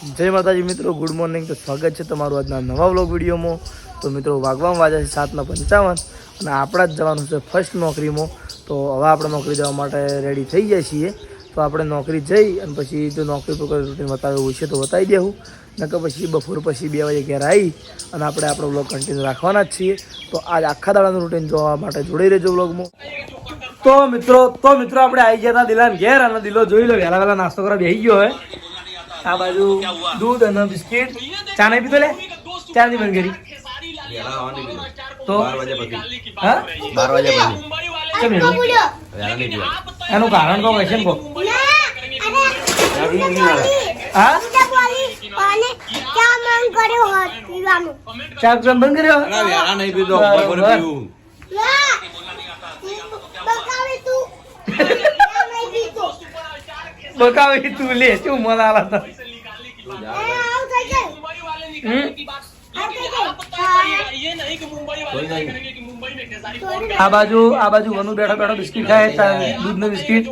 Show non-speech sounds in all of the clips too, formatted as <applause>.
જય માતાજી મિત્રો ગુડ મોર્નિંગ તો સ્વાગત છે તમારું આજના નવા વ્લોગ વિડીયોમાં. તો મિત્રો વાગવામાં વાજા છે સાતના પંચાવન અને આપણા જ જવાનું છે ફર્સ્ટ નોકરીમાં. તો હવે આપણે નોકરી જવા માટે રેડી થઈ ગયા છીએ. તો આપણે નોકરી જઈ અને પછી જો નોકરી પર કોઈ રૂટીન બતાવ્યું છે તો બતાવી દેવું નકર પછી બપોર પછી બે વાગે ઘેર આવી અને આપણે આપણો વ્લોગ કન્ટિન્યુ રાખવાના જ છીએ. તો આજ આખા દાડાનું રૂટીન જોવા માટે જોડાઈ રહેજો વ્લોગમાં તો મિત્રો તો મિત્રો, આપણે આવી ગયા હતા દિલાન ઘેર અને દિલો જોઈ લો, વહેલા વહેલા નાસ્તો કરવા બેસી ગયો હોય. આ બાજુ દૂધ અને બિસ્કિટ. ચા નહીં પીધો લે? ચા નથી બંધ કરી. તો? હા? બાર વાગે પછી. કેમ નહીં એનું કારણ કહો છે ને કહો હા? ચા બંધ કર્યો વહેલા નહીં પીધો બરોબર. બપોરે પીવું બકાવે તું લે શું મન આલા તો આ બાજુ આ બાજુ વનુ બેઠો બેઠો બિસ્કિટ ખાય દૂધનું બિસ્કિટ.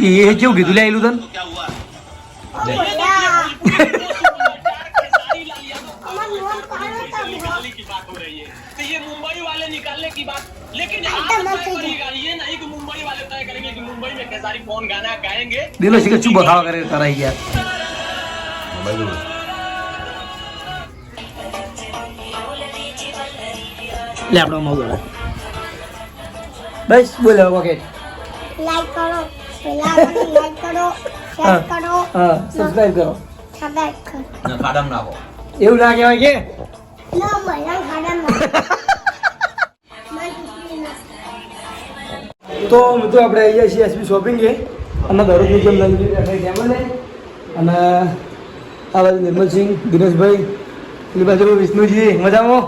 એ કેવું કીધું લે આયલું તન? तो ये मुंबई वाले निकालने की बात लेकिन यहाँ पर तय करेगा ये नहीं कि मुंबई वाले तय करेंगे कि मुंबई में खेसारी कौन गाना गाएंगे દિલો શીખે શું બખાવા કરે તારા યાર મોબાઈલ જોડે. લે આપણો મગ બોલે બસ બોલે ઓકે લાઈક કરો પેલા લાઈક કરો શેર કરો હા સબસ્ક્રાઇબ કરો સબસ્ક્રાઇબ કરો ને ખાડામાં નાખો એવું ના કહેવાય કે ના મને ખાડા <laughs> તો મિત્રો આપણે અહીંયા છીએ એસબી શોપિંગ એ. અને દરરોજનું જેમ કેમ અને આ બાજુ નિર્મલસિંહ દિનેશભાઈ પેલી બાજુ વિષ્ણુજી. મજામાં?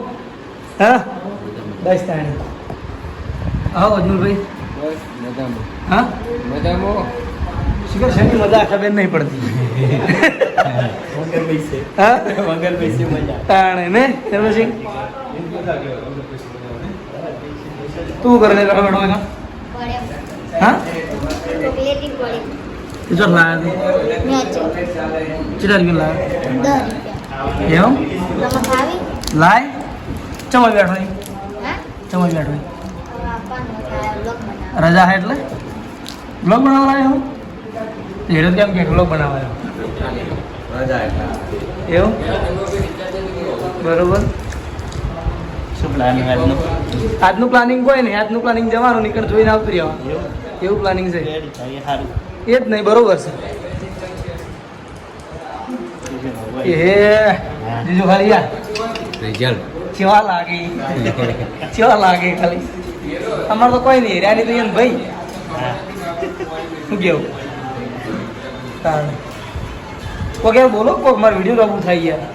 હા? બસ તાણે આવો અજમલભાઈ. હા? શિખર શેની મજા? આખા બેન નહીં પડતી. તું કરે હા? ચમા બેઠો અહીં. હા? ચમા બેઠો અહીં. આપવાનું થાય લોક બનાવ રજા હે એટલે? બ્લોગ બનાવવા આવ્યો? હું હેડો કેમ કે બ્લોગ બનાવવા આવ્યો એવું? બરોબર. શું પ્લાનિંગ આજનું? આજનું પ્લાનિંગ કોઈ નહીં આજનું પ્લાનિંગ જવાનું નીકળ જોઈને આવતું રહેવાનું. એવું? પ્લાનિંગ છે. એ જ નહીં બરોબર છે. એ બીજું ખાલી યાર. કેવા લાગે? કેવા લાગે ખાલી? અમારે તો કોઈ નહીં રેડી તો ભાઈ. શું કેવું? તાણે. કોક યાર બોલો કોક મારો વીડિયો રબુ થાય ગયા.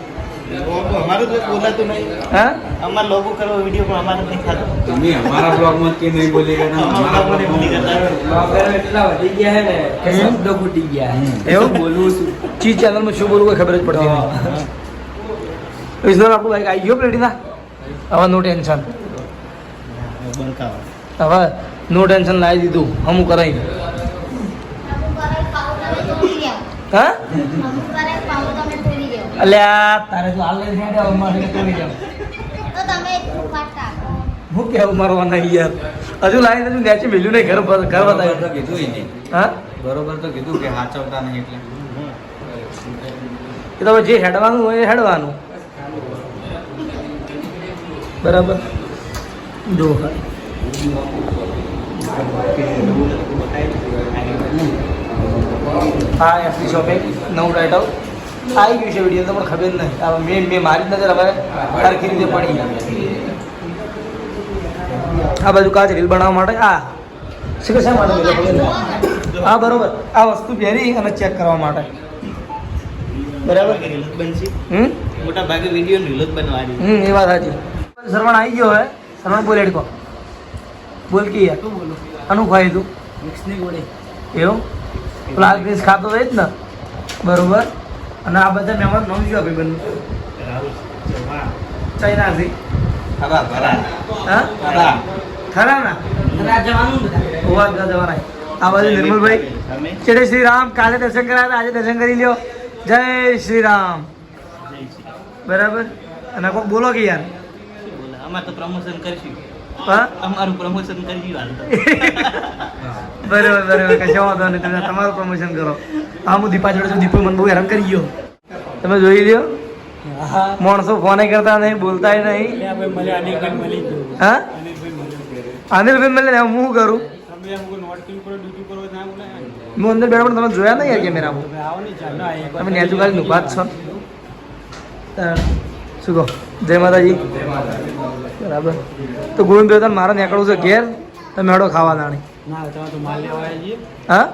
અમારું તો બોલાતું નહીં. હા? અમારે લોગો કરવો વીડિયો પણ અમારે નહીં થતો. તમે અમારા બ્લોગમાં કે નહીં બોલી ગયા અમારા બ્લોગમાં નહીં કરતા. એટલા વધી ગયા હે ને કે શબ્દ ફૂટી ગયા એવું? બોલવું શું ચી ચેનલમાં શું બોલવું કોઈ ખબર જ પડતી નહીં વિષ્ણુ આપણું બાઈક આવી ગયો પ્લેટીના હવે નો ટેન્શન હવે નો ટેન્શન લાવી દીધું. હમું કરાવી. હા? અલ્યા તારે તો હાલ હેડે હવે મારે જાવ તો તમે હું કેવું મારવાના યાર હજુ લાવીને હજુ નેચે મેલ્યું નહીં ઘર ઘર બરોબર તો બતાવ્યું કીધું એને. હા? બરોબર તો કીધું કે હાચવતા નહીં એટલે. એ તો જે હેડવાનું હોય એ હેડવાનું. બરાબર? જો હા એફડી શોપિંગ નવું ટાઇટલ આવી ગયું છે વીડિયો તમને ખબર નહીં. મેં મેં મારી નજર અમારે સરખી રીતે પડી આ બાજુ કાચ રીલ બનાવવા માટે આ. શું શા માટે ખબર નહીં હા બરોબર. આ વસ્તુ પહેરી અને ચેક કરવા માટે. બરાબર? હમ? મોટા ભાગે વીડિયો રીલ બનવાની હમ એ વાત સાચી. સરવણ આવી ગયો હે. સરવણ બોલ કો બોલ કી યાર. બોલો. અનુ ખાઈ તું મિક્સની ગોળે એવું? લાલ ગ્રીસ ખાતો હોય જ ને. બરોબર? અને આ બધા મહેમાન નોમ જો ભાઈ બનવું. ચાઇનાથી ખરા ખરા. હા? ખરા. ખરા ના અને આ બાજુ નિર્મલભાઈ. ચેડે શ્રી રામ. કાલે દર્શન કરાયા હતા આજે દર્શન કરી લ્યો. જય શ્રી રામ. બરાબર? અને કોઈ બોલો કે યાર. અમારે તો પ્રમોશન કરશું હા? અમારું પ્રમોશન કરી. <laughs> બરાબર બરાબર કશો વાંધો નહીં તમે તમારું પ્રમોશન કરો. હા હું દીપા જોડે છું દીપુ મને બહુ હેરાન કરી ગયો. તમે જોઈ લ્યો. માણસો ફોને કરતા નહીં બોલતા નહીં. હા? અનિલભાઈ મળે હું શું કરું હું અંદર બેઠો પણ તમે જોયા નહીં યાર કેમેરામાં? તમે નેચું ખાલી જ છો. શું કહો? જય માતાજી. બરાબર. તો ગોવિંદભાઈ તને મારે નીકળવું છે ઘેર તમે હેડો ખાવા દાણી ના તમે તો માલ લેવા આવ્યા છીએ. હા?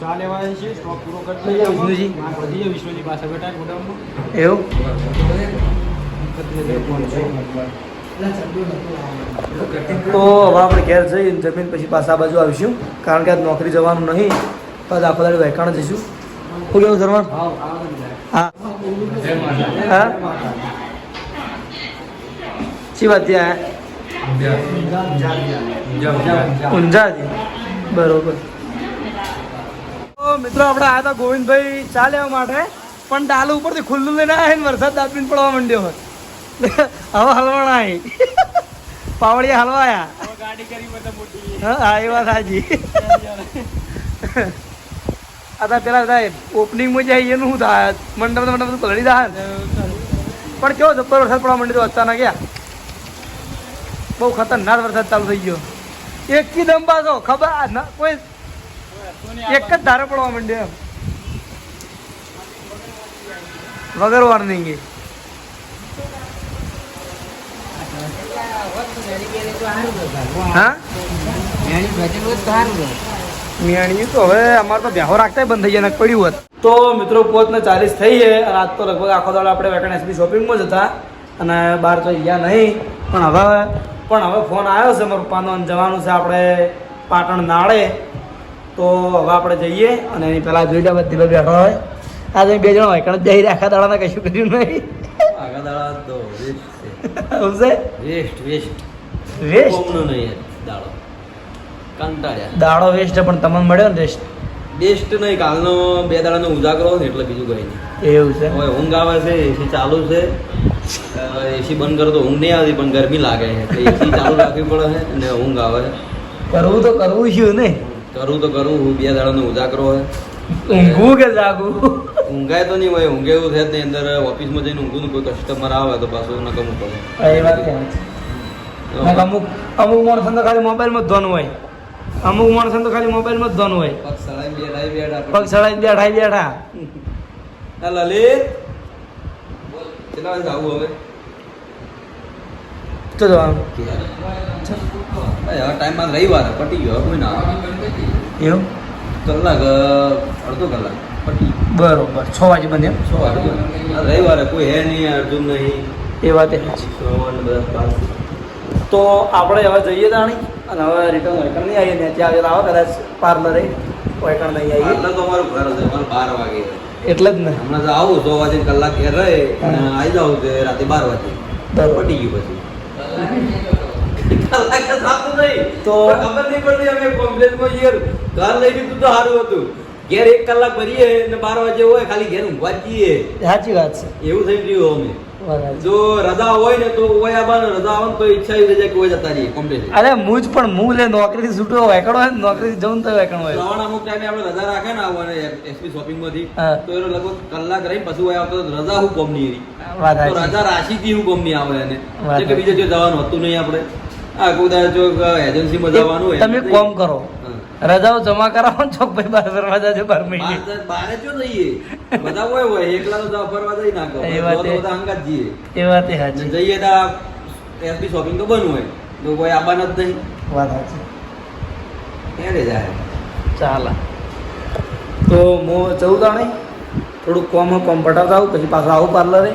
ચા લેવા આવ્યા છીએ સ્ટોક પૂરો કરી વિષ્ણુજી. વધી વિષ્ણુજી પાસે બેઠા ગોડાઉનમાં. એવું? તો હવે આપણે ઘેર જઈને જમીન પછી પાછા બાજુ આવીશું. કારણ કે આજ નોકરી જવાનું નહીં. તો આજ આખો દાડી વહેકાણ જઈશું. શું કેવું શર્મા હા. હા? શી વાત ત્યાં ઊંઝાથી બરોબર. મિત્રો, આપણે આવ્યા હતા ગોવિંદભાઈ ચા માટે, પણ ડાલ ઉપરથી ખુલ્લું લઈને આવ્યા ને વરસાદ દાપીને પડવા માંડ્યો હવે હલવાણા આવી પાવડિયા હલવાયા. હા એ વાત સાચી આ પેલા બધા ઓપનિંગમાં જે એનું શું થાય મંડપ મંડપ પલળી જાય પણ કેવો જબ્બર વરસાદ પડવા માંડ્યો અચાનક યા બહુ ખતરનાક વરસાદ ચાલુ થઈ ગયો. એક દમ પાછો ખબર ના, કોઈ એક જ ધારે પડવા માંડ્યો એમ. વગર વાર્નિંગ હા? મિયાણી તો હવે અમારે તો બેહો રાખતા બંધ થઈ જાય પડ્યું હોત. તો મિત્રો પોતને ચાલીસ થઈ છે. અને આજ તો લગભગ આખો દાડો આપણે વેકન એસબી શોપિંગમાં જ હતા. અને બહાર તો ગયા નહીં. પણ હવે પણ હવે ફોન આવ્યો છે મારા પપ્પાનો અને જવાનું છે આપણે પાટણ નાળે. તો હવે આપણે જઈએ અને એની પહેલાં જોઈ લે બધી બેઠો હોય. આજે બે જણા હોય કારણ જઈ આખા દાડાના કશું કર્યું નહીં. આખા દાડા તો વેસ્ટ છે. સમજે વેસ્ટ વેસ્ટ વેસ્ટ કોમનો નહીં દાડો. કંટાળ્યા. દાડો વેસ્ટ પણ તમને મળ્યો ને વેસ્ટ બેસ્ટ નહીં કાલનો બે દાડાનો ઉજાગરો ને એટલે બીજું કંઈ નહીં. એવું છે? હવે ઊંઘ આવે છે એસી ચાલુ છે. એસી બંધ કરો તો ઊંઘ નહીં આવતી પણ ગરમી લાગે છે. એસી ચાલુ રાખવી પડે છે અને ઊંઘ આવે કરવું તો કરવું છે ને. કરવું તો કરવું હું બે દાડાનો ઉજાગરો હોય ઊંઘવું કે જાગવું ઊંઘાય તો નહીં હોય ઊંઘે એવું થાય અંદર ઓફિસમાં જઈને ઊંઘું કોઈ કસ્ટમર આવે તો પાછું નકમું પડે એ વાત અમુક અમુક માણસો તો ખાલી મોબાઈલમાં જ ધોન હોય. અમુક માણસો તો ખાલી મોબાઈલમાં જ ધોન હોય. પગ સળાઈ બેઠા. પગ સળાઈ બેઠા. બેઠા લલિત. કેટલા વાગે આવું હવે તો જવાનું હવે ટાઈમમાં રવિવાર પટી ગયો કોઈ ના આવે એવું કલાક અડધો કલાક પટી બરોબર છ વાગે બંધ એમ છ વાગે રવિવારે કોઈ હે નહીં અર્જુન નહીં એ વાત. તો આપણે હવે જઈએ તાણી અને હવે રિટર્ન વૈકણ નહીં આવીએ ને ત્યાં આગળ આવે કદાચ પાર્લરે વૈકણ નહીં આવીએ તો અમારું ઘર છે અમારું બાર વાગે એટલે જ ને. હમણાં તો આવું સો વાગે કલાક ઘેર રહે અને આવી જાવ તે રાતે બાર વાગે. બરોબર. પટી ગયું પછી. કલાકે નહીં. તો- ખબર નહીં પડતી અમે કોમ્પ્લેક્સમાં યાર ઘર લઈ લીધું તો સારું હતું. ઘેર એક કલાક ભરીએ ને બાર વાગે હોય ખાલી ઘેર ઊંઘવા જઈએ. સાચી વાત છે. એવું થઈ ગયું અમે. જો રજા હોય ને તો ઓય આવવાનું રજા આવે તો ઈચ્છા એવી રજા કે ઓય જતા રહીએ કોમ્પ્લેક્સ અરે મુજ પણ મુ લે નોકરીથી છૂટો વૈકણ હોય નોકરી જવું તો વૈકણ હોય. શ્રાવણ અમુક ટાઈમે આપણે રજા રાખે ને આવવાને એસપી શોપિંગમાંથી તો એનો લગભગ કલાક રહી પછી ઓય આવતો રજા હું કોમ નહીં રહી તો રજા રાશિ થી હું કોમ નહીં આવે એને. કે બીજે જો જવાનું હતું નહીં આપણે. આ કોદાળ જો એજન્સી માં જવાનું હોય તમે કોમ કરો. રજાઓ જમા કરાવો ને ચોક ભાઈ બાર ફરવા જાજો બાર મહિને. બાર- બારે જો જઈએ બધા હોય હોય એકલા તો ફરવા જઈ નાખો એ વાત. બધા હંગાત જઈએ એ વાત સાચી. જઈએ તો એસપી શોપિંગ તો બન હોય. તો કોઈ આબાન જ નહીં. વાત સાચી. ક્યારે જાય? ચાલા. તો હું જવું તાણે થોડુંક કોમ કોમ પટાવતા આવું પછી પાછા આવું પાર્લરે